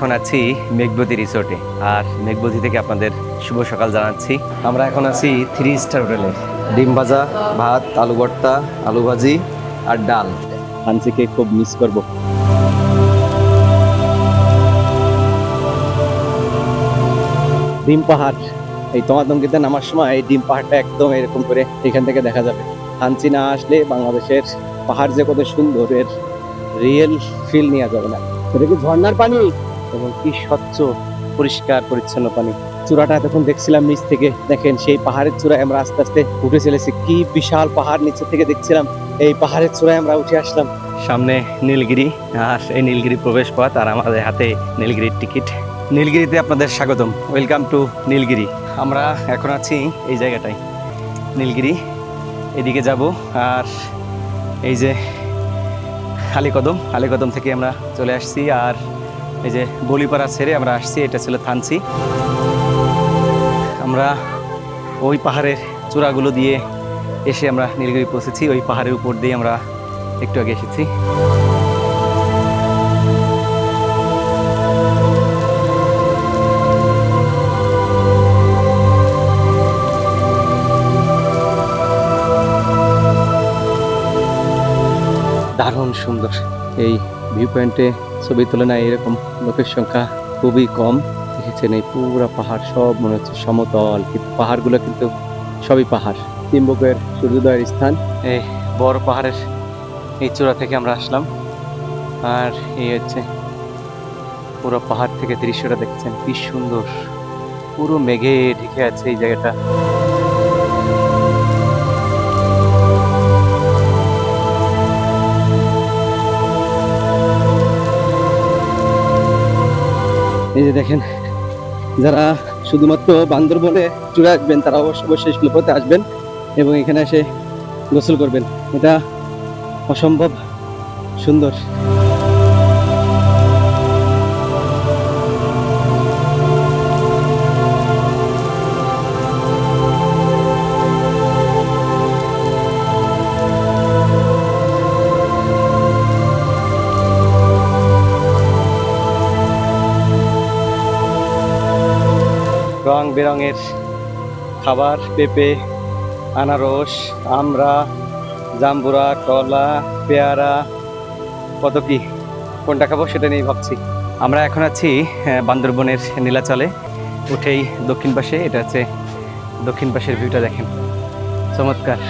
এখন আছি মেঘবতী রিসোর্টে। আর মেঘবতী থেকে আপনাদের শুভ সকাল জানাচ্ছি। আমরা এখন আছি থ্রি স্টার হোটেলে। ডিম ভাজা, ভাত, আলু ভর্তা, আলু ভাজি আর ডাল। হানসিকে খুব মিস করব। ডিম পাহাড়। এই তোমার তোমাদঙ্গিতে নামার সময় এই ডিম পাহাড়টা একদম এরকম করে এখান থেকে দেখা যাবে। হানসি না আসলে বাংলাদেশের পাহাড় যে কত সুন্দর, এর রিয়েল ফিল নেওয়া যাবে না। এটা কি ঝর্ণার পানি? এবং কি স্বচ্ছ, পরিষ্কার, পরিচ্ছন্ন পানি। চূড়াটা এতক্ষণ দেখছিলাম নিচ থেকে। দেখেন সেই পাহাড়ের চূড়ায় আমরা আস্তে আস্তে উঠে চলেছি। কি বিশাল পাহাড় নিচে থেকে দেখছিলাম। এই পাহাড়ের চূড়ায় আমরা উঠে আসলাম। সামনে নীলগিরি আর এই নীলগিরি প্রবেশ পথ আর আমাদের হাতে নীলগিরির টিকিট। নীলগিরিতে আপনাদের স্বাগতম। Welcome to Nilgiri. আমরা এখন আছি এই জায়গাটায়। নীলগিরি, এদিকে যাব আর এই যে আলীকদম আলীকদম থেকে আমরা চলে আসছি। আর এই যে বলিপাড়া ছেড়ে আমরা আসছি, এটা ছিল থানসি আমরা ওই পাহাড়ের চূড়াগুলো দিয়ে এসে আমরা নীলগিরি পৌঁছেছি, ওই পাহাড়ের উপর দিয়ে আমরা একটু আগে এসেছি। দারুণ সুন্দর। এই ভিউ পয়েন্টে ছবি তুলনায় এরকম লোকের সংখ্যা খুবই কম। দেখেছেন এই পুরো পাহাড় সব মনে হচ্ছে সমতল কিন্তু পাহাড়গুলো কিন্তু সবই পাহাড়। তিম্বকের সূর্যোদয়ের স্থান। এই বড় পাহাড়ের এই চূড়া থেকে আমরা আসলাম। আর এই হচ্ছে পুরো পাহাড় থেকে দৃশ্যটা দেখছেন কি সুন্দর। পুরো মেঘে ঢেকে আছে এই জায়গাটা। এই যে দেখেন, যারা শুধুমাত্র বান্দরবনে চূড়া আসবেন, তারা অবশ্য অবশ্যই শিল্পতে আসবেন এবং এখানে এসে গোসল করবেন। এটা অসম্ভব সুন্দর। রং বেরঙের খাবার, পেঁপে, আনারস আমরা জাম্বুরা, কলা, পেয়ারা, কত কি? কোনটা খাব সেটা নিয়েই ভাবছি। আমরা এখন আছি বান্দরবনের নীলাচলে। উঠেই দক্ষিণ পাশে, এটা হচ্ছে দক্ষিণ পাশের ভিউটা দেখেন। চমৎকার।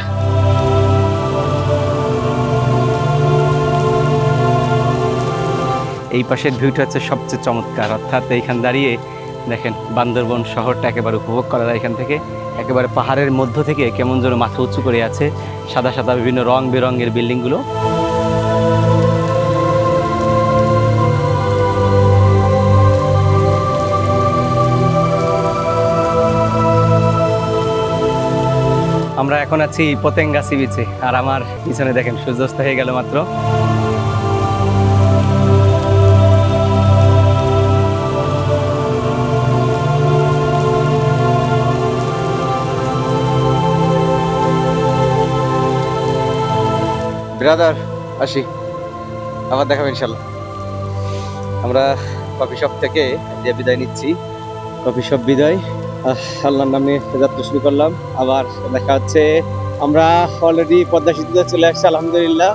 এই পাশের ভিউটা হচ্ছে সবচেয়ে চমৎকার। অর্থাৎ এইখান দাঁড়িয়ে দেখেন, বান্দরবন শহরটা একেবারে উপভোগ করা যায় এখান থেকে। একেবারে পাহাড়ের মধ্য থেকে কেমন যেন মাথা উঁচু করে আছে, সাদা সাদা বিভিন্ন রং বেরঙের বিল্ডিংগুলো। আমরা এখন আছি পতেঙ্গা সি বিচে, আর আমার পিছনে দেখেন সূর্যাস্ত হয়ে গেল মাত্র। ব্রাদার আসি। আবার দেখাবো ইনশাল্লাহ আমরা কফি শপ থেকে যে বিদায় নিচ্ছি। কফি শপ বিদায়। আল্লাহর নামে যাত্রা শুরু করলাম। আবার দেখা হচ্ছে। আমরা অলরেডি পদ্মা সেতুতে চলে আসছি, আলহামদুলিল্লাহ।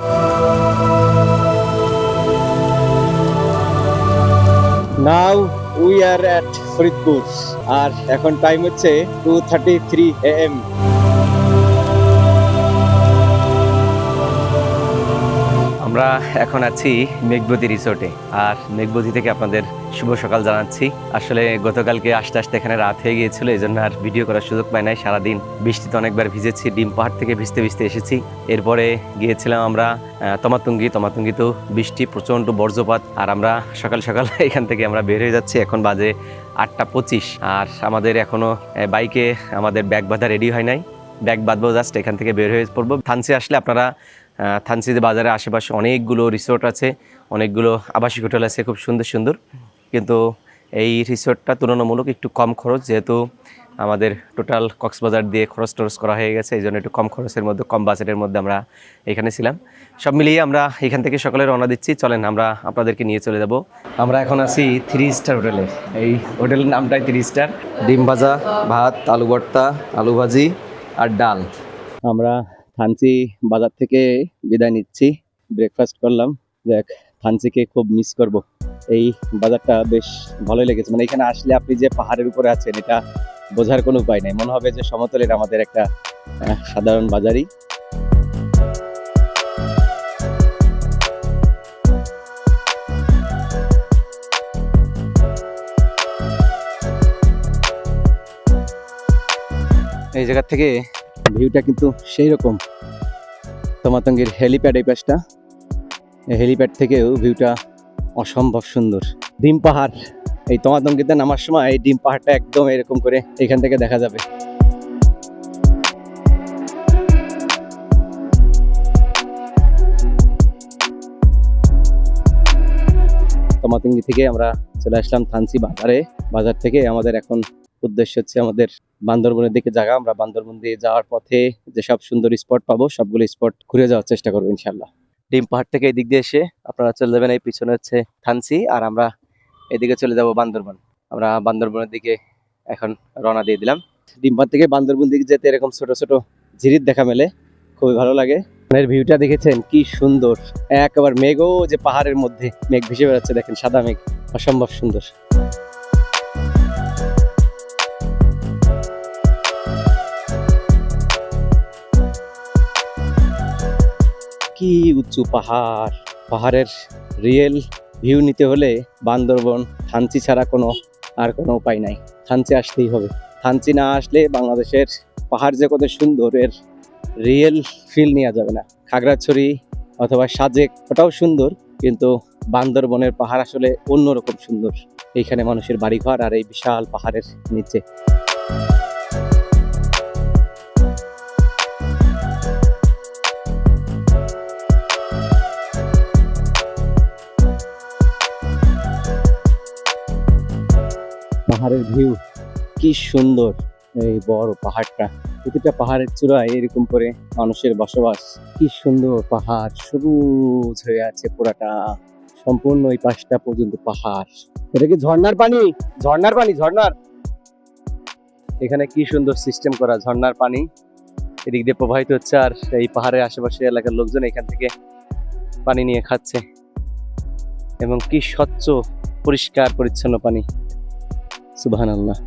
Now we are at Faridpur আর এখন টাইম হচ্ছে two thirty three A M আমরা এখন আছি মেঘবতী রিসোর্টে। আর মেঘবতী থেকে আপনাদের শুভ সকাল জানাচ্ছি। আসলে গতকালকে আস্তে আস্তে এখানে রাত হয়ে গিয়েছিল এই জন্য আর ভিডিও করার সুযোগ পাই নাই। সারাদিন বৃষ্টিতে অনেকবার ভিজেছি ডিম পাহাড় থেকে ভিজতে ভিজতে এসেছি। এরপরে গিয়েছিলাম আমরা তমাতুঙ্গি। তমাতুঙ্গিতেও বৃষ্টি প্রচণ্ড বর্জ্যপাত আর আমরা সকাল সকাল এখান থেকে আমরা বের হয়ে যাচ্ছি। এখন বাজে আটটা পঁচিশ। আর আমাদের এখনও আহ, বাইকে আমাদের ব্যাগ বাঁধা রেডি হয় নাই। ব্যাগ বাঁধবো জাস্ট এখান থেকে বের হয়ে পড়ব। থানসি আসলে আপনারা আহ, থানসিতে বাজারে আশেপাশে অনেকগুলো রিসোর্ট আছে অনেকগুলো আবাসিক হোটেল আছে খুব সুন্দর সুন্দর। কিন্তু এই রিসোর্টটা তুলনামূলক একটু কম খরচ যেহেতু আমাদের টোটাল কক্সবাজার দিয়ে খরচ টরচ করা হয়ে গেছে এই জন্য একটু কম খরচের মধ্যে কম বাজেটের মধ্যে আমরা এখানে ছিলাম। সব মিলিয়ে আমরা এখান থেকে সকালে রওনা দিচ্ছি চলেন আমরা আপনাদেরকে নিয়ে চলে যাব। আমরা এখন আছি থ্রি স্টার হোটেলে এই হোটেলের নামটাই থ্রি স্টার ডিম ভাজা ভাত আলু ভর্তা আলু ভাজি আর ডাল। আমরা থানচি বাজার থেকে বিদায় নিচ্ছি। ব্রেকফাস্ট করলাম। দেখ, থানচিকে খুব মিস করব। এই বাজারটা বেশ ভালোই লেগেছে। মানে এখানে আসলে আপনি যে পাহাড়ের উপরে আছেন, এটা বোঝার কোনো উপায় নেই। মনে হবে যে সমতলের আমাদের একটা সাধারণ বাজারই। এই জায়গা থেকে ভিউটা কিন্তু সেই রকম তোমাতঙ্গের হেলিপ্যাড এই পাশটা। হেলিপ্যাড থেকেও ভিউটা অসম্ভব সুন্দর। ডিম পাহাড়। এই তোমাতঙ্গিতে নামার সময় এই ডিম পাহাড়টা একদম এরকম করে এখান থেকে দেখা যাবে। তোমাতঙ্গি থেকে আমরা চলে আসলাম থানসি বাজারে। বাজার থেকে আমাদের এখন উদ্দেশ্য হচ্ছে আমাদের বান্দরবনের দিকে জায়গা আমরা বান্দরবন দিয়ে যাওয়ার পথে যেসব সুন্দর স্পট পাবো, সবগুলো স্পট ঘুরে যাওয়ার চেষ্টা করব ইনশাল্লাহ ডিম পাহাড় থেকে এই দিক দিয়ে এসে আপনারা চলে যাবেন এই পিছনে হচ্ছে থানসি আর আমরা এদিকে চলে যাব বান্দরবন। আমরা বান্দরবনের দিকে এখন রওনা দিয়ে দিলাম। ডিম পাহাড় থেকে বান্দরবন দিকে যেতে এরকম ছোট ছোট ঝিরির দেখা মেলে, খুবই ভালো লাগে। এর ভিউটা দেখেছেন, কি সুন্দর। একবার মেঘও যে পাহাড়ের মধ্যে মেঘ ভেসে বেড়াচ্ছে, দেখেন সাদা মেঘ, অসম্ভব সুন্দর। কি উঁচু পাহাড়? পাহাড়ের রিয়েল ভিউ নিতে হলে বান্দরবন, থানচি ছাড়া কোনো আর কোনো উপায় নাই। থানচি আসতেই হবে। থানচি না আসলে বাংলাদেশের পাহাড় যে কত সুন্দর, এর রিয়েল ফিল নেওয়া যাবে না। খাগড়াছড়ি অথবা সাজেক ওটাও সুন্দর, কিন্তু বান্দরবনের পাহাড় আসলে অন্যরকম সুন্দর। এইখানে মানুষের বাড়িঘর আর এই বিশাল পাহাড়ের নিচে। পাহাড়ের ভিউ কি সুন্দর এই বড় পাহাড়টা। প্রতিটা পাহাড়ের চূড়ায় এরকম করে মানুষের বসবাস। কি সুন্দর পাহাড়, সবুজ হয়ে আছে পুরাটা। সম্পূর্ণ এই পাশটা পর্যন্ত পাহাড়। এটা কি ঝর্ণার পানি? ঝর্ণার পানি ঝর্ণার এখানে কি সুন্দর সিস্টেম করা ঝর্ণার পানি। এদিক দিয়ে প্রবাহিত হচ্ছে আর এই পাহাড়ের আশেপাশে এলাকার লোকজন এখান থেকে পানি নিয়ে খাচ্ছে। এবং কি স্বচ্ছ, পরিষ্কার, পরিচ্ছন্ন পানি। সুবহান আল্লাহ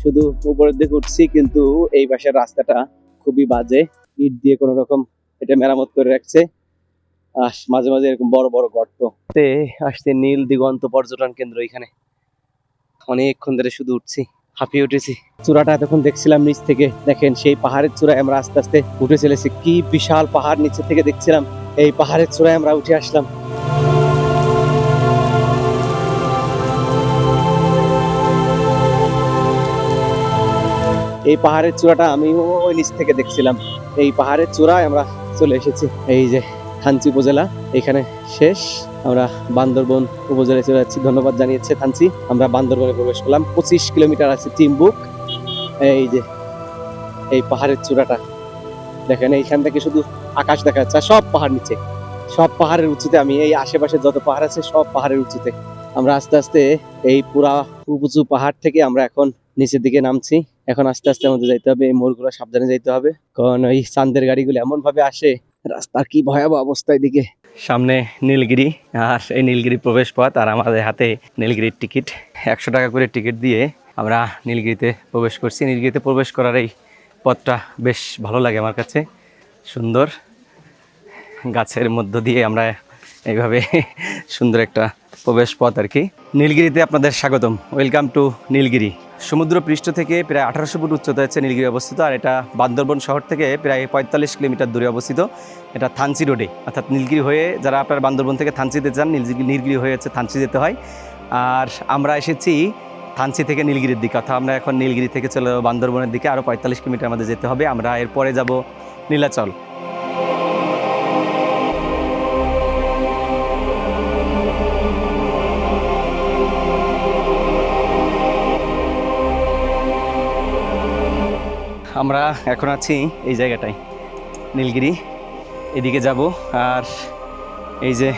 শুধু উপরের দিকে উঠছি, কিন্তু এই পাশের রাস্তাটা খুবই বাজে। ইট দিয়ে কোনো রকম এটা মেরামত করে রাখছে। মাঝে মাঝে এরকম বড় বড় গর্ত। তে আসছে নীল দিগন্ত পর্যটন কেন্দ্র এখানে। অনেকক্ষণ ধরে শুধু উঠছি, হাঁপিয়ে উঠেছি। চূড়াটা এতক্ষণ দেখছিলাম নিচ থেকে। দেখেন, সেই পাহাড়ের চূড়ায় আমরা আস্তে আস্তে উঠে চলেছি। কি বিশাল পাহাড় নিচে থেকে দেখছিলাম। এই পাহাড়ের চূড়ায় আমরা উঠে আসলাম। এই পাহাড়ের চূড়াটা আমি ওই নিচ থেকে দেখছিলাম। এই পাহাড়ের চূড়ায় আমরা চলে এসেছি। এই যে থানচি উপজেলা, এখানে শেষ। আমরা বান্দরবন উপজেলায় চলে যাচ্ছি। ধন্যবাদ জানিয়েছে থানচি। আমরা বান্দরবনে প্রবেশ করলাম। পঁচিশ কিলোমিটার আছে চিম্বুক এই যে, এই পাহাড়ের চূড়াটা। দেখেন, এইখান থেকে শুধু আকাশ দেখা যাচ্ছে সব পাহাড় নিচে। সব পাহাড়ের উঁচুতে আমি, এই আশেপাশে যত পাহাড় আছে সব পাহাড়ের উঁচুতে। আমরা আস্তে আস্তে এই পুরা উঁচু পাহাড় থেকে আমরা এখন নিচের দিকে নামছি। এখন আস্তে আস্তে আমাদের যাইতে হবে, এই মোড়গুলো সাবধানে যাইতে হবে, কারণ ওই চান্দের গাড়িগুলো এমন ভাবে আসে, রাস্তার কি ভয়াবহ অবস্থা এদিকে। সামনে নীলগিরি, আর এই নীলগিরি প্রবেশ পথ আর আমাদের হাতে নীলগিরির টিকিট। একশো টাকা করে টিকিট দিয়ে আমরা নীলগিরিতে প্রবেশ করছি। নীলগিরিতে প্রবেশ করার এই পথটা বেশ ভালো লাগে আমার কাছে, সুন্দর। গাছের মধ্য দিয়ে আমরা এইভাবে সুন্দর একটা প্রবেশ পথ আর কি। নীলগিরিতে আপনাদের স্বাগতম। Welcome to Nilgiri. সমুদ্র পৃষ্ঠ থেকে প্রায় আঠারোশো ফুট উচ্চতা হচ্ছে নীলগিরি অবস্থিত, আর এটা বান্দরবন শহর থেকে প্রায় পঁয়তাল্লিশ কিলোমিটার দূরে অবস্থিত। এটা থানচি রোডে, অর্থাৎ নীলগিরি হয়ে যারা আপনার বান্দরবন থেকে থানচিতে যান, নীলগিরি হয়ে হচ্ছে থানচি যেতে হয়। আর আমরা এসেছি থানচি থেকে নীলগিরির দিকে, অর্থাৎ আমরা এখন নীলগিরি থেকে চলে বান্দরবনের দিকে আরও পঁয়তাল্লিশ কিলোমিটার আমাদের যেতে হবে। আমরা এরপরে যাব নীলাচল। আমরা এখন আছি এই জায়গাটায়, নীলগিরি। এদিকে যাব আর এই যে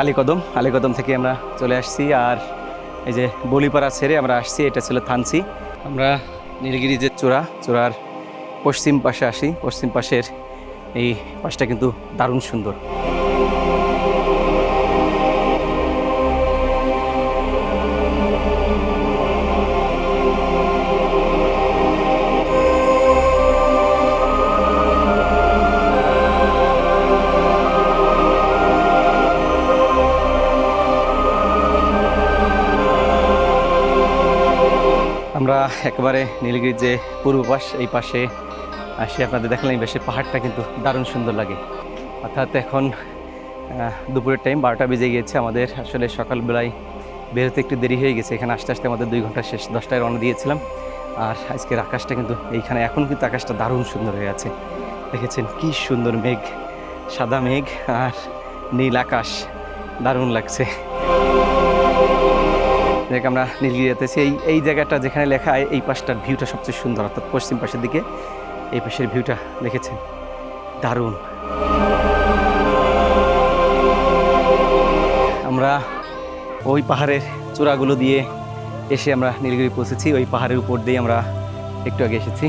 আলীকদম আলীকদম থেকে আমরা চলে আসছি আর এই যে বলিপাড়া ছেড়ে আমরা আসছি, এটা ছিল থানসি আমরা নীলগিরি যে চূড়া, চূড়ার পশ্চিম পাশে আসি, পশ্চিম পাশের এই পাশটা কিন্তু দারুণ সুন্দর। একেবারে নীলগিরির যে পূর্ব পাশ, এই পাশে আসি আপনাদের দেখলাম, এই পাশের পাহাড়টা কিন্তু দারুণ সুন্দর লাগে। অর্থাৎ এখন দুপুরের টাইম বারোটা বেজে গিয়েছে। আমাদের আসলে সকালবেলায় বেরোতে একটু দেরি হয়ে গেছে। এখানে আস্তে আস্তে আমাদের দুই ঘণ্টা শেষ, দশটায় রওনা দিয়েছিলাম। আর আজকের আকাশটা কিন্তু এইখানে, এখন কিন্তু আকাশটা দারুণ সুন্দর হয়ে আছে। দেখেছেন কি সুন্দর মেঘ, সাদা মেঘ আর নীল আকাশ, দারুণ লাগছে। দেখ আমরা নীলগিরি যেতেছি এই এই জায়গাটা যেখানে লেখা এই পাশটার ভিউটা সবচেয়ে সুন্দর, অর্থাৎ পশ্চিম পাশের দিকে। এই পাশের ভিউটা দেখেছেন? দারুণ। আমরা ওই পাহাড়ের চূড়াগুলো দিয়ে এসে আমরা নীলগিরি পৌঁছেছি। ওই পাহাড়ের উপর দিয়ে আমরা একটু আগে এসেছি।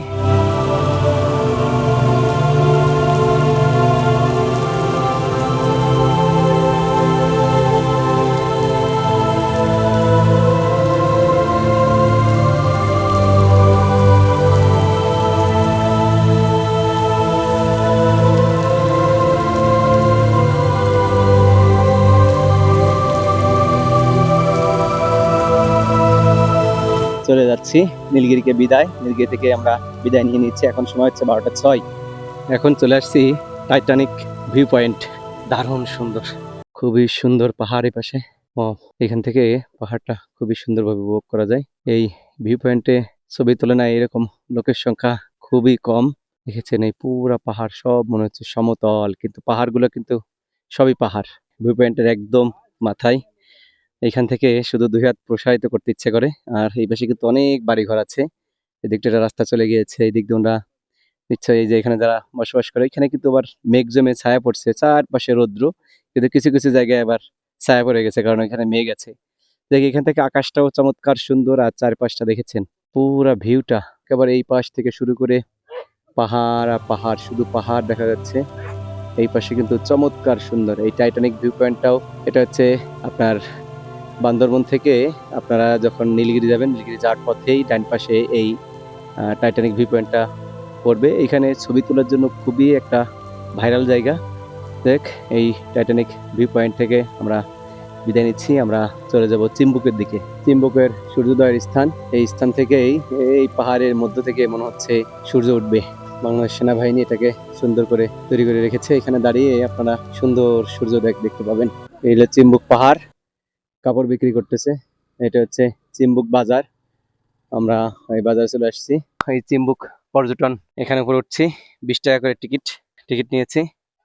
যাচ্ছি নীলগিরিকে বিদায়। নীলগিরি থেকে আমরা বিদায় নিয়ে নিচ্ছি। এখন সময় হচ্ছে বারোটা ছয়। এখন চলে আসছি টাইটানিক ভিউ পয়েন্ট দারুণ সুন্দর। খুবই সুন্দর পাহাড় পাশে ও এখান থেকে পাহাড়টা খুবই সুন্দরভাবে উপভোগ করা যায়। এই ভিউ পয়েন্টে ছবি তুলনায় এরকম লোকের সংখ্যা খুবই কম। দেখেছেন এই পুরা পাহাড় সব মনে হচ্ছে সমতল, কিন্তু পাহাড়গুলো কিন্তু সবই পাহাড়। ভিউ পয়েন্টের একদম মাথায়। এখান থেকে শুধু দুই হাত প্রসারিত করতে ইচ্ছে করে। আর এই পাশে কিন্তু অনেক বাড়ি ঘর আছে এদিকটা রাস্তা চলে গিয়েছে এই দিক দিয়ে ওরা নিশ্চয়ই এই যে এখানে যারা বসবাস করে, এখানে কিন্তু আবার মেঘ জমে ছায়া পড়ছে, চারপাশে রৌদ্র। কিন্তু কিছু কিছু জায়গায় আবার ছায়া পড়ে গেছে কারণ এখানে মেঘ আছে। দেখি এখান থেকে আকাশটাও চমৎকার সুন্দর আর চারপাশটা দেখেছেন, পুরা ভিউটা। একেবারে এই পাশ থেকে শুরু করে পাহাড় আর পাহাড়, শুধু পাহাড় দেখা যাচ্ছে। এই পাশে কিন্তু চমৎকার সুন্দর। এই টাইটানিক ভিউ পয়েন্টটাও এটা হচ্ছে আপনার বান্দরবন থেকে আপনারা যখন নীলগিরি যাবেন, নীলগিরি যাওয়ার পথেই ডান পাশে এই টাইটানিক ভিউ পয়েন্টটা পড়বে। এখানে ছবি তোলার জন্য খুবই একটা ভাইরাল জায়গা। দেখ, এই টাইটানিক ভিউ পয়েন্ট থেকে আমরা বিদায় নিচ্ছি। আমরা চলে যাব চিম্বুকের দিকে। চিম্বুকের সূর্যোদয়ের স্থান। এই স্থান থেকেই এই পাহাড়ের মধ্য থেকে মনে হচ্ছে সূর্য উঠবে। বাংলাদেশ সেনাবাহিনী এটাকে সুন্দর করে তৈরি করে রেখেছে। এখানে দাঁড়িয়ে আপনারা সুন্দর সূর্যোদয় দেখতে পাবেন। এই হলো চিম্বুক পাহাড়। কাপড় বিক্রি করতেছে। এটা হচ্ছে চিম্বুক বাজার। আমরা এই বাজারে চলে আসছি। এই চিম্বুক পর্যটন, এখানে উপরে উঠছি। বিশ টাকা করে টিকিট টিকিট নিয়েছি।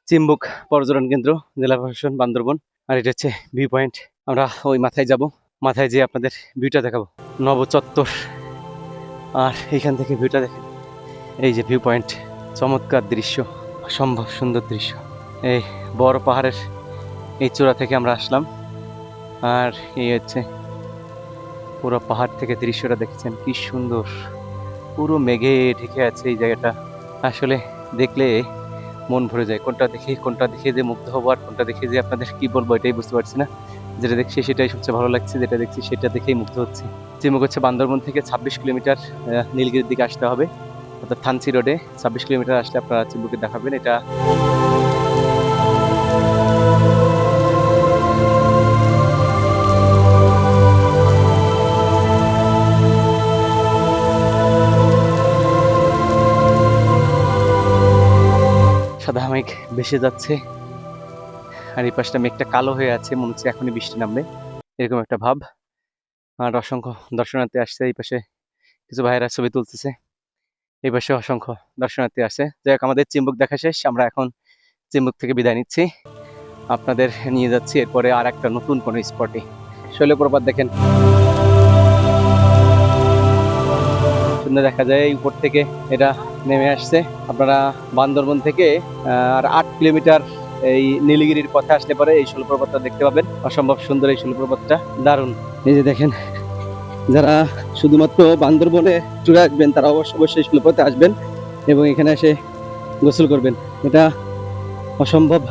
চিম্বুক পর্যটন কেন্দ্র, জেলা প্রশাসন, বান্দরবন। আর এটা হচ্ছে ভিউ পয়েন্ট। আমরা ওই মাথায় যাব। মাথায় যেয়ে আপনাদের ভিউটা দেখাবো। নব চত্বর। আর এখান থেকে ভিউটা দেখেন। এই যে ভিউ পয়েন্ট। চমৎকার দৃশ্য। অসম্ভব সুন্দর দৃশ্য। এই বড় পাহাড়ের এই চূড়া থেকে আমরা আসলাম। আর এই হচ্ছে পুরো পাহাড় থেকে দৃশ্যটা দেখেছেন, কি সুন্দর। পুরো মেঘে ঢেকে আছে এই জায়গাটা। আসলে দেখলে মন ভরে যায়, কোনটা দেখে কোনটা দেখে যে মুগ্ধ হব আর কোনটা দেখে যে আপনাদের কি বলব এটাই বুঝতে পারছি না। যেটা দেখছি সেটাই সবচেয়ে ভালো লাগছে, যেটা দেখছি সেটা দেখেই মুগ্ধ হচ্ছে। চিমুক হচ্ছে বান্দরবন থেকে ছাব্বিশ কিলোমিটার নীলগিরির দিকে আসতে হবে। অর্থাৎ থানসি রোডে ছাব্বিশ কিলোমিটার আসলে আপনারা চিম্বুকে দেখাবেন, এটা ভেসে যাচ্ছে। আর এই পাশটা মেঘটা কালো হয়ে আছে, মনে হচ্ছে এখনই বৃষ্টি নামবে। এরকম একটা ভাব। আর অসংখ্য দর্শনার্থী আসছে, এই পাশে কিছু ভাইয়েরা ছবি তুলতেছে। এই পাশে অসংখ্য দর্শনার্থী আসে যাই হোক, আমাদের চিম্বুক দেখা শেষ। আমরা এখন চিম্বুক থেকে বিদায় নিচ্ছি। আপনাদের নিয়ে যাচ্ছি এরপরে আর একটা নতুন কোনো স্পটে। শৈলপ্রপাত দেখেন। সুন্দর দেখা যায় উপর থেকে এটা নেমে আসছে। আপনারা বান্দরবন থেকে আর আট কিলোমিটার এই নীলগিরির পথে আসলে পরে এই শৈলপ্রপাতটা দেখতে পাবেন। অসম্ভব সুন্দর এই শৈলপ্রপাতটা দারুণ। এই যে দেখেন, যারা শুধুমাত্র বান্দরবনে ট্যুরে আসবেন, তারা অবশ্যই অবশ্যই শৈলপ্রপাতে আসবেন এবং এখানে এসে গোসল করবেন। এটা অসম্ভব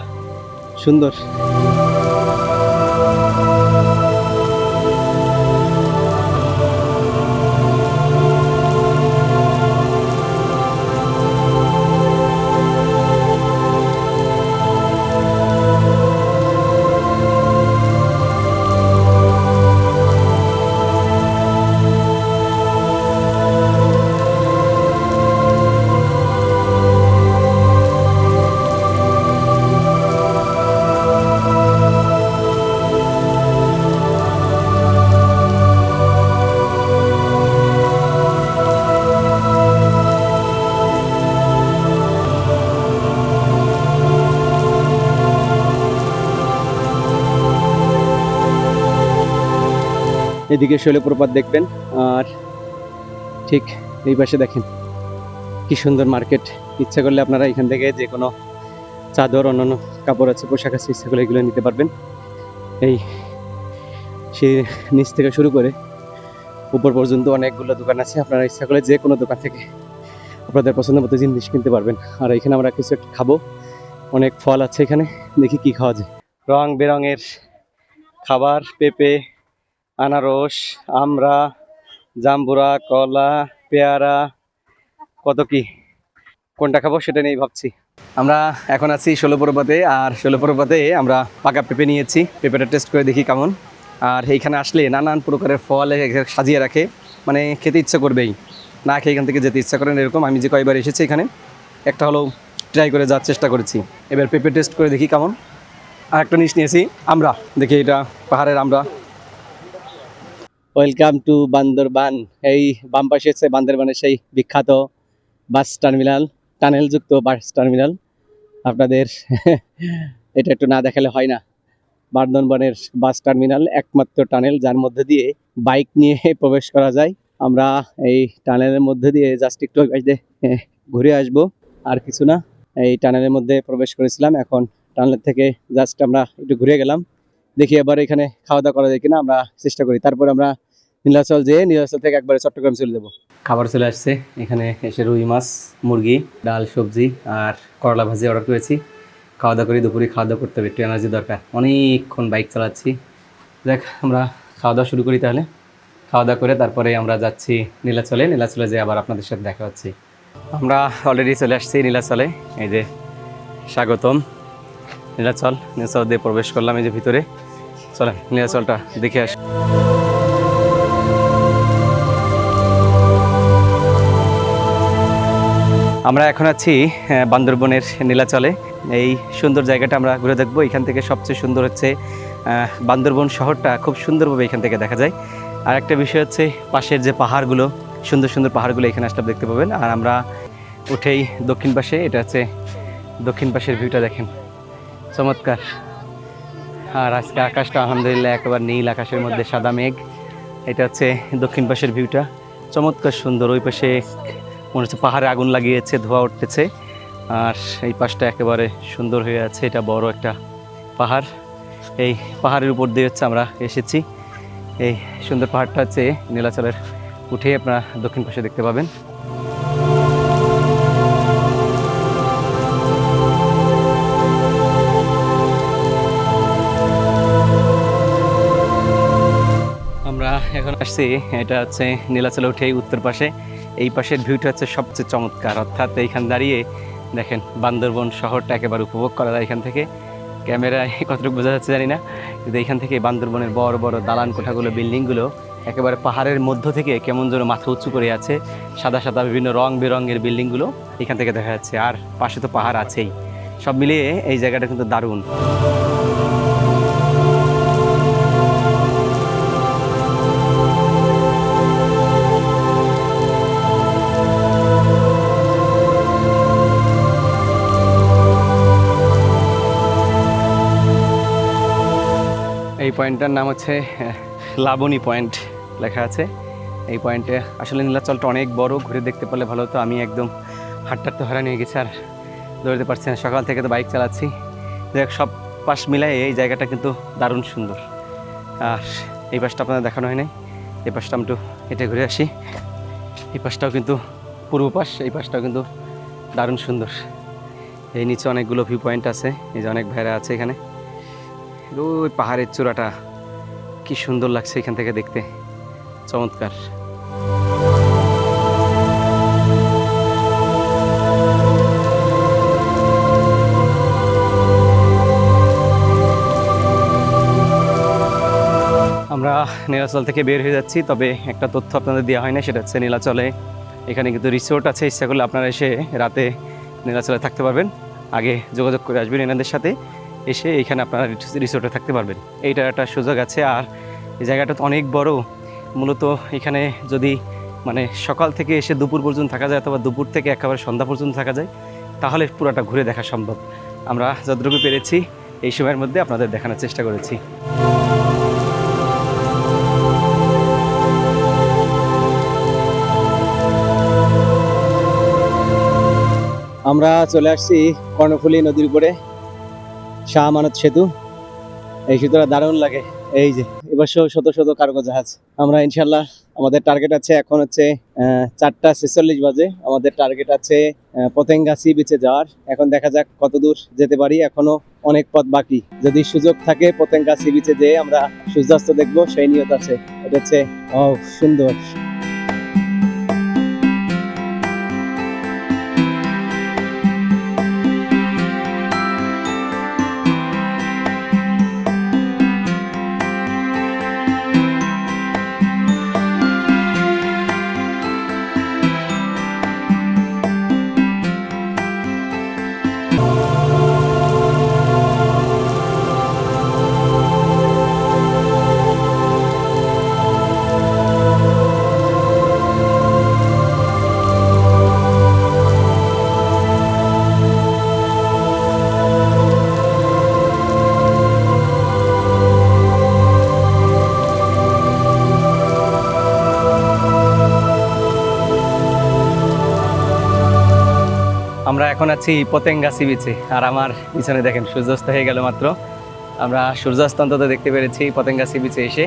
সুন্দর। এদিকে শৈলপ্রপাত দেখবেন, আর ঠিক এই পাশে দেখেন, কি সুন্দর মার্কেট। ইচ্ছা করলে আপনারা এখান থেকে যে কোনো চাদর, অন্যান্য কাপড় আছে, পোশাক আছে, ইচ্ছা করলে এগুলো নিতে পারবেন। এই সেই নিচ থেকে শুরু করে উপর পর্যন্ত অনেকগুলো দোকান আছে। আপনারা ইচ্ছা করলে যে কোনো দোকান থেকে আপনাদের পছন্দ মতো জিনিস কিনতে পারবেন। আর এখানে আমরা কিছু একটা খাব। অনেক ফল আছে এখানে। দেখি কি খাওয়া যায়। রং বেরঙের খাবার, পেঁপে আনারস আমরা জাম্বুরা, কলা, পেয়ারা, কত কি? কোনটা খাব সেটা নিয়েই ভাবছি। আমরা এখন আছি ষোলোপরপাতে আর ষোলোপরপাতে আমরা পাকা পেঁপে নিয়েছি। পেঁপেটা টেস্ট করে দেখি কেমন। আর এইখানে আসলে নানান প্রকারের ফল সাজিয়ে রাখে। মানে খেতে ইচ্ছা করবেই। না খেয়ে এখান থেকে যেতে ইচ্ছা করেন এরকম। আমি যে কয়বার এসেছি এখানে, একটা হলো ট্রাই করে যাওয়ার চেষ্টা করেছি। এবার পেঁপে টেস্ট করে দেখি কেমন। আর একটা নিয়েছি আমরা দেখি এটা পাহাড়ের আমরা ওয়েলকাম টু বান্দরবান এই বাম পাশে হচ্ছে বান্দরবানের সেই বিখ্যাত বাস টার্মিনাল, টানেলযুক্ত বাস টার্মিনাল। আপনাদের এটা একটু না দেখালে হয় না। বান্দরবানের বাস টার্মিনাল একমাত্র টানেল, যার মধ্যে দিয়ে বাইক নিয়ে প্রবেশ করা যায়। আমরা এই টানেলের মধ্যে দিয়ে জাস্ট একটু ঘুরে আসব। আর কিছু না, এই টানেলের মধ্যে প্রবেশ করেছিলাম। এখন টানেল থেকে জাস্ট আমরা একটু ঘুরে গেলাম। দেখি এবার এখানে খাওয়া দাওয়া করা যায় কিনা, আমরা চেষ্টা করি। তারপর আমরা নীলাচল যেয়ে নীলাচল থেকে একবারে চট্টগ্রাম চলে যাব। খাবার চলে আসছে। এখানে এসে রুই মাছ, মুরগি, ডাল, সবজি আর করলা ভাজি অর্ডার করেছি। খাওয়া দাওয়া করি, দুপুরে খাওয়া দাওয়া করতে হবে, একটু এনার্জি দরকার। অনেকক্ষণ বাইক চালাচ্ছি। দেখ আমরা খাওয়া দাওয়া শুরু করি তাহলে। খাওয়া দাওয়া করে তারপরে আমরা যাচ্ছি নীলাচলে। নীলাচলে যেয়ে আবার আপনাদের সাথে দেখা হচ্ছে। আমরা অলরেডি চলে আসছি নীলাচলে। এই যে স্বাগতম। নীলাচল নীলাচল দিয়ে প্রবেশ করলাম এই যে ভিতরে। চলেন নীলাচলটা দেখে আসি। আমরা এখন আছি বান্দরবনের নীলাচলে। এই সুন্দর জায়গাটা আমরা ঘুরে দেখব। এখান থেকে সবচেয়ে সুন্দর হচ্ছে বান্দরবন শহরটা খুব সুন্দরভাবে এখান থেকে দেখা যায়। আর একটা বিষয় হচ্ছে, পাশের যে পাহাড়গুলো, সুন্দর সুন্দর পাহাড়গুলো এখানে আসলে দেখতে পাবেন। আর আমরা উঠেই দক্ষিণ পাশে, এটা হচ্ছে দক্ষিণ পাশের ভিউটা দেখেন। চমৎকার। আর আজকে আকাশটা আলহামদুলিল্লাহ একেবারে নীল আকাশের মধ্যে সাদা মেঘ। এটা হচ্ছে দক্ষিণ পাশের ভিউটা চমৎকার সুন্দর, ওই পাশে মনে হচ্ছে পাহাড়ে আগুন লাগিয়েছে, ধোয়া উঠতেছে। আর এই পাশটা একেবারে সুন্দর হয়ে আছে, এটা বড় একটা পাহাড়। এই পাহাড়ের উপর দিয়ে হচ্ছে আমরা এসেছি। এই সুন্দর পাহাড়টা হচ্ছে নীলাচলের উঠে, আপনারা দক্ষিণ পাশে দেখতে পাবেন। আসছি, এটা হচ্ছে নীলাচলে উঠে উত্তর পাশে। এই পাশের ভিউটা হচ্ছে সবচেয়ে চমৎকার। অর্থাৎ এইখানে দাঁড়িয়ে দেখেন বান্দরবন শহরটা একেবারে উপভোগ করা যায় এখান থেকে। ক্যামেরায় কতটুকু বোঝা যাচ্ছে জানি না, কিন্তু এইখান থেকে বান্দরবনের বড় বড় দালান কোঠাগুলো, বিল্ডিংগুলো একেবারে পাহাড়ের মধ্য থেকে কেমন যেন মাথা উঁচু করে আছে। সাদা সাদা বিভিন্ন রং বেরঙের বিল্ডিংগুলো এখান থেকে দেখা যাচ্ছে। আর পাশে তো পাহাড় আছেই। সব মিলিয়ে এই জায়গাটা কিন্তু দারুণ। পয়েন্টটার নাম হচ্ছে লাবণী পয়েন্ট লেখা আছে। এই পয়েন্টে আসলে নীলাচলটা অনেক বড়, ঘুরে দেখতে পারলে ভালো হতো। আমি একদম হাঁটতে হয়রানি হয়ে গেছি আর দৌড়তে পারছি না। সকাল থেকে তো বাইক চালাচ্ছি। দেখ সব পাশ মিলাই এই জায়গাটা কিন্তু দারুণ সুন্দর। আর এই পাশটা আপনাদের দেখানো হয় নাই এই পাশটা আমি একটু হেঁটে ঘুরে আসি। এই পাশটাও কিন্তু পূর্ব পাশ, এই পাশটাও কিন্তু দারুণ সুন্দর। এই নিচে অনেকগুলো ভিউ পয়েন্ট আছে। এই যে অনেক ভাইরা আছে এখানে। ওই পাহাড়ের চূড়াটা। কি সুন্দর লাগছে এখান থেকে দেখতে। চমৎকার। আমরা নীলাচল থেকে বের হয়ে যাচ্ছি, তবে একটা তথ্য আপনাদের দেওয়া হয় না, সেটা হচ্ছে নীলাচলে এখানে কিন্তু রিসোর্ট আছে, ইচ্ছা করলে আপনারা এসে রাতে নীলাচলে থাকতে পারবেন। আগে যোগাযোগ করে আসবেন এনাদের সাথে। এসে এখানে আপনারা রিসোর্টে থাকতে পারবেন। এইটার একটা সুযোগ আছে আর এই জায়গাটা তো অনেক বড়। মূলত এখানে যদি মানে সকাল থেকে এসে দুপুর পর্যন্ত থাকা যায় অথবা দুপুর থেকে একেবারে সন্ধ্যা পর্যন্ত থাকা যায়, তাহলে পুরোটা ঘুরে দেখা সম্ভব। আমরা যতটুকু পেরেছি, এই সময়ের মধ্যে আপনাদের দেখানোর চেষ্টা করেছি। আমরা চলে আসছি কর্ণফুলী নদীর উপরে। শাহ আমানত সেতু। এই সেতুটা দারুণ লাগে। এই যে এবার শত শত কার্গো জাহাজ আমরা ইনশাল্লাহ আমাদের টার্গেট আছে এখন হচ্ছে চারটা ছেচল্লিশ বাজে। আমাদের টার্গেট আছে আহ, পতেঙ্গা সি বিচে যাওয়ার। এখন দেখা যাক কত দূর যেতে পারি। এখনও অনেক পথ বাকি। যদি সুযোগ থাকে পতেঙ্গা সি বিচে যেয়ে আমরা সূর্যাস্ত দেখব। সেই নিয়ত আছে। এটা হচ্ছে সুন্দর। এখন আছি পতেঙ্গা সি বিচে। আর আমার পিছনে দেখেন, সূর্যাস্ত হয়ে গেল মাত্র। আমরা সূর্যাস্ত অন্তত দেখতে পেরেছি পতেঙ্গা সি বিচে এসে।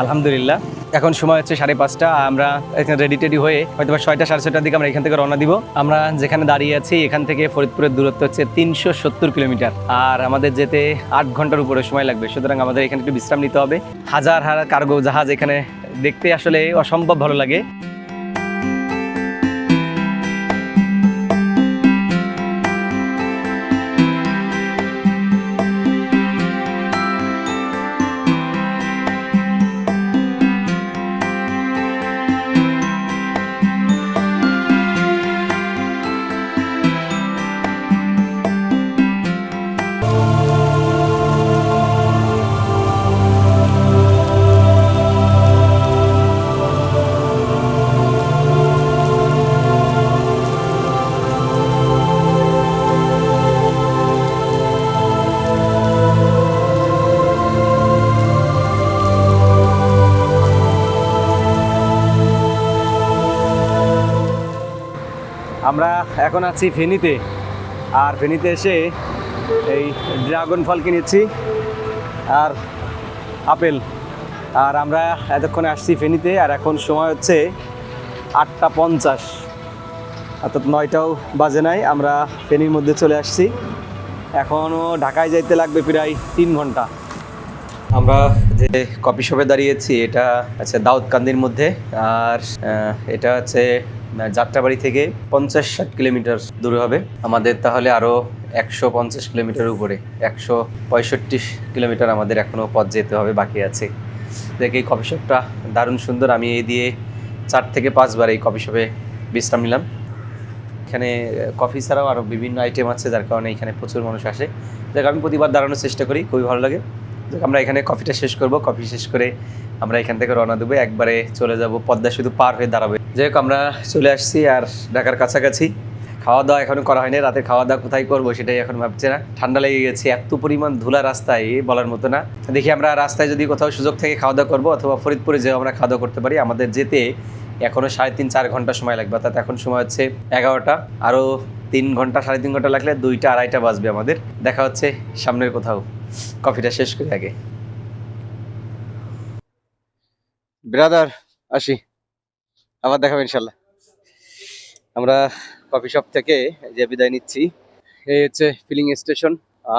আলহামদুলিল্লাহ। এখন সময় হচ্ছে সাড়ে পাঁচটা। আমরা এখানে রেডি টেডি হয়ে হয়তো ছয়টা, সাড়ে ছয়টার দিকে আমরা এখান থেকে রওনা দিব। আমরা যেখানে দাঁড়িয়ে আছি, এখান থেকে ফরিদপুরের দূরত্ব হচ্ছে তিনশো সত্তর কিলোমিটার। আর আমাদের যেতে আট ঘণ্টার উপরে সময় লাগবে। সুতরাং আমাদের এখানে একটু বিশ্রাম নিতে হবে। হাজার হাজার কার্গো জাহাজ এখানে দেখতে আসলে অসম্ভব ভালো লাগে। আমরা এখন আছি ফেনীতে আর ফেনীতে এসে এই ড্রাগন ফল কিনেছি আর আপেল। আর আমরা এতক্ষণে আসছি ফেনীতে আর এখন সময় হচ্ছে আটটা পঞ্চাশ। অর্থাৎ নয়টাও বাজে নাই, আমরা ফেনীর মধ্যে চলে আসছি। এখনও ঢাকায় যাইতে লাগবে প্রায় তিন ঘণ্টা। আমরা যে কফি শপে দাঁড়িয়েছি, এটা আছে দাউদকান্দির মধ্যে। আর এটা হচ্ছে যাত্রাবাড়ি থেকে পঞ্চাশ ষাট কিলোমিটার দূরে হবে। আমাদের তাহলে আরও একশো পঞ্চাশ কিলোমিটার উপরে, একশো পঁয়ষট্টি কিলোমিটার আমাদের এখনও পথ যেতে হবে, বাকি আছে। দেখ এই কফি শপটা দারুণ সুন্দর। আমি এই দিয়ে চার থেকে পাঁচবার এই কফি শপে বিশ্রাম নিলাম। এখানে কফি ছাড়াও আরও বিভিন্ন আইটেম আছে, যার কারণে এখানে প্রচুর মানুষ আসে। দেখ আমি প্রতিবার দাঁড়ানোর চেষ্টা করি, খুবই ভালো লাগে। আমরা এখানে কফিটা শেষ করব। কফি শেষ করে আমরা এখান থেকে রওনা দেবো। একবারে চলে যাব, পদ্মা শুধু পার হয়ে দাঁড়াবে। যাই হোক, আমরা চলে আসছি আর ঢাকার কাছাকাছি। খাওয়া দাওয়া এখনও করা হয়নি রাতে খাওয়া দাওয়া কোথায় করব সেটাই এখন ভাবছি না। ঠান্ডা লেগে গেছে, এত পরিমাণ ধুলা রাস্তায় বলার মতো না। দেখি আমরা রাস্তায় যদি কোথাও সুযোগ থেকে খাওয়া দাওয়া করব অথবা ফরিদপুরে যেও আমরা খাওয়া দাওয়া করতে পারি। আমাদের যেতে এখনও সাড়ে তিন, চার ঘণ্টা সময় লাগবে, অর্থাৎ এখন সময় হচ্ছে এগারোটা। আরও তিন ঘণ্টা, সাড়ে তিন ঘণ্টা লাগলে দুইটা, আড়াইটা বাজবে আমাদের। দেখা হচ্ছে সামনের কোথাও। কফিটা শেষ করে আগে। ব্রাদার আসি। আবার দেখাবো ইনশাল্লাহ। আমরা কফি শপ থেকে যে বিদায় নিচ্ছি। এই হচ্ছে ফিলিং স্টেশন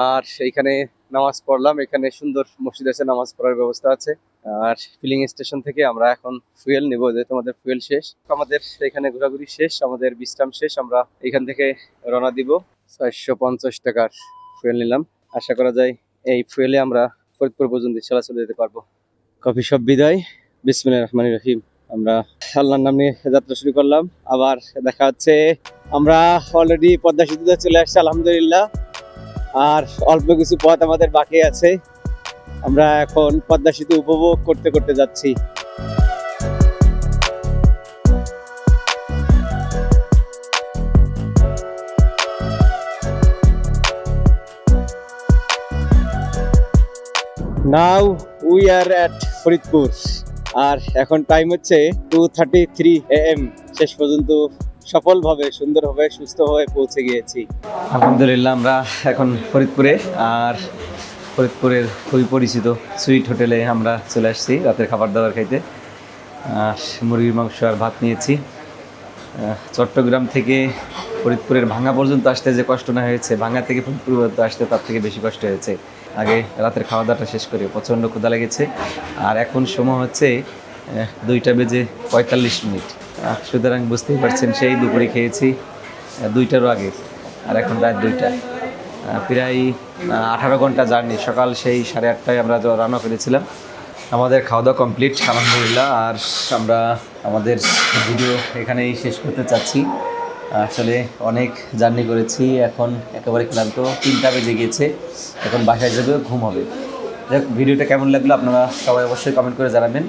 আর এইখানে নামাজ পড়লাম। এখানে সুন্দর মসজিদ আছে, নামাজ পড়ার ব্যবস্থা আছে। আর ফিলিং স্টেশন থেকে আমরা এখন ফুয়েল নেব, যে তোমাদের ফুয়েল শেষ। আমাদের এখানে ঘোরাঘুরি শেষ, আমাদের বিশ্রাম শেষ। আমরা এখান থেকে রওনা দিব। ছয়শো পঞ্চাশ টাকার ফুয়েল নিলাম। আশা করা যায় এই ফুয়েলে আমরা ফরিদপুর পর্যন্ত চলাচল যেতে পারব। কফি শপ বিদায়। বিসমিল্লাহ রহমান রহিম। আমরা আল্লাহর নাম নিয়ে যাত্রা শুরু করলাম। আবার দেখা হচ্ছে, আমরা অলরেডি পদ্মা সেতুতে চলে আসছি, আলহামদুলিল্লাহ। আর অল্প কিছু পথ আমাদের বাকি আছে। আমরা এখন পদ্মা সেতু উপভোগ করতে করতে যাচ্ছি। Now we are at Faridpur আর এখন টাইম হচ্ছে টু থার্টি থ্রি এম শেষ পর্যন্ত সফলভাবে, সুন্দরভাবে, সুস্থভাবে পৌঁছে গিয়েছি। আলহামদুলিল্লাহ, আমরা এখন ফরিদপুরে। আর ফরিদপুরের খুবই পরিচিত সুইট হোটেলে আমরা চলে আসছি রাতের খাবার দাবার খাইতে। আর মুরগির মাংস আর ভাত নিয়েছি। চট্টগ্রাম থেকে ফরিদপুরের ভাঙা পর্যন্ত আসতে যে কষ্ট না হয়েছে ভাঙা থেকে ফরিদপুর পর্যন্ত আসতে তার থেকে বেশি কষ্ট হয়েছে। আগে রাতের খাওয়া দাওয়াটা শেষ করে প্রচণ্ড ক্ষুধা লেগেছে। আর এখন সময় হচ্ছে দুইটা বেজে পঁয়তাল্লিশ মিনিট। সুতরাং বুঝতেই পারছেন, সেই দুপুরে খেয়েছি দুইটারও আগে, আর এখন রাত দুইটা। প্রায় আঠারো ঘণ্টা জার্নি। সকাল সেই সাড়ে আটটায় আমরা রওনা করেছিলাম। আমাদের খাওয়া দাওয়া কমপ্লিট, আলহামদুলিল্লাহ। আর আমরা, আমাদের ভিডিও এখানেই শেষ করতে চাচ্ছি। আসলে অনেক জার্নি করেছি, এখন একেবারে ক্লান্ত, তিনটা বেজে গিয়েছে, এখন বাসায় যাবে, ঘুম হবে। ভিডিওটা কেমন লাগল আপনারা সবাই অবশ্যই কমেন্ট করে জানাবেন।